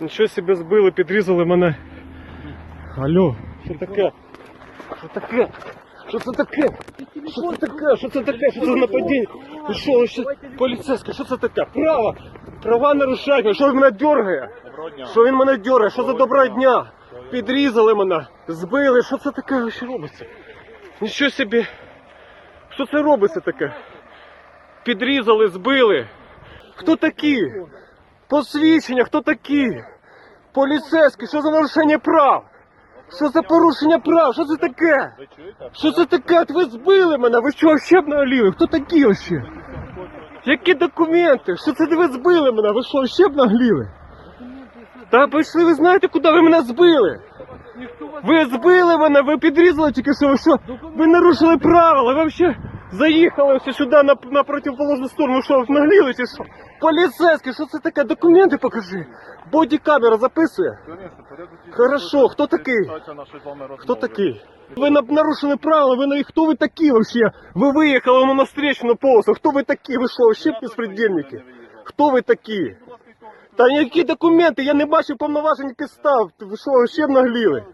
Нічого собі збили, підрізали мене. Алло, що таке? Що таке? Що це таке? Що це таке? Що це таке? Що це нападіння? Ви що, ви що? Що це таке? Право! Права нарушають, що він мене дергає? Що він мене дергає? Що за доброго дня? Підрізали мене, збили, що це таке що робиться? Нічого собі. Що це робиться таке? Підрізали, збили. Хто такі? Посвідчення, хто такі? Поліцейські, що за нарушення прав? Що за порушення прав? Що це таке? Що це таке? Ви збили мене, ви що, ще б наголіли? Хто такі вообще? Які документи? Що це ви збили мене? Ви що, ще б нагліли? Та пішли, ви знаєте, куди ви мене збили? Ви збили мене, ви підрізали тільки що, ви що? Ви нарушили правила, ви взагалі заїхали ось сюди на, на противоположну сторону, що, нагліли чи що? Поліцейський, що це таке? Документи покажи. Бодікамера записує. Конечно, порядок дій. Хорошо, хто такий? Хто такий? Ви на- нарушили правила, ви на хто ви такі вообще? Ви виїхали на встречну полосу. Хто ви такі? Ви що, вообще безпредельники? Хто ви такі? Та які документи? Я не бачив повноважень підстав. Ви що, вообще нагліли?